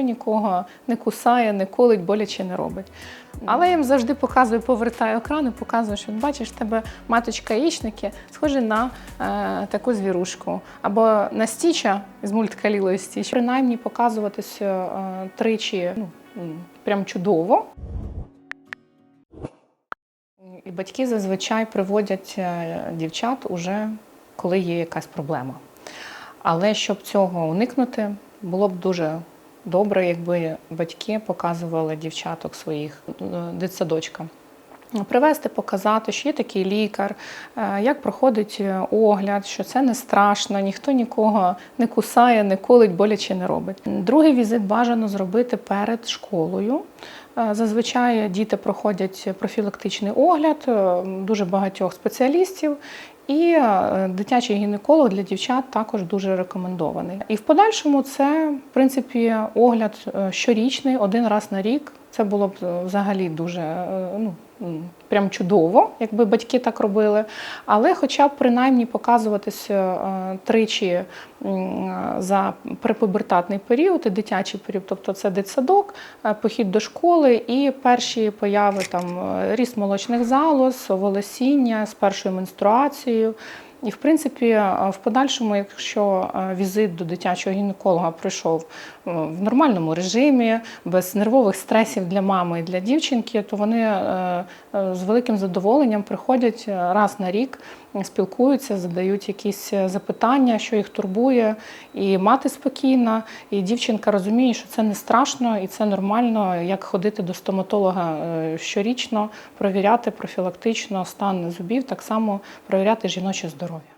ніхто нікого не кусає, не колить, боляче не робить. Але я їм завжди показую, повертаю екран і показую, що бачиш, в тебе маточка яєчники схожі на е, таку звірушку. Або на стіча з мультика Ліло Стіч. Принаймні показуватися е, тричі ну, прям чудово. І батьки зазвичай приводять е, дівчат уже коли є якась проблема. Але щоб цього уникнути, було б дуже добре, якби батьки показували дівчаток своїх е, дитсадочкам. Привезти, показати, що є такий лікар, е, як проходить е, огляд, що це не страшно, ніхто нікого не кусає, не колить, боляче не робить. Другий візит бажано зробити перед школою. Е, Зазвичай діти проходять профілактичний огляд дуже багатьох спеціалістів, і дитячий гінеколог для дівчат також дуже рекомендований. І в подальшому це, в принципі, огляд щорічний, один раз на рік. Це було б взагалі дуже ну, прям чудово, якби батьки так робили. Але хоча б принаймні показуватися е, тричі за припубертатний період і дитячий період, тобто це дитсадок, е, похід до школи і перші появи там е, ріст молочних залоз, волосіння з першою менструацією. І, в принципі, е, в подальшому, якщо е, візит до дитячого гінеколога пройшов е, в нормальному режимі, без нервових стресів для мами і для дівчинки, то вони з великим задоволенням приходять раз на рік, спілкуються, задають якісь е, запитання, що їх турбує, і мати спокійна, і дівчинка розуміє, що це не страшно і це нормально, як ходити до стоматолога е, щорічно, провіряти профілактично стан зубів, так само провіряти жіноче здоров'я.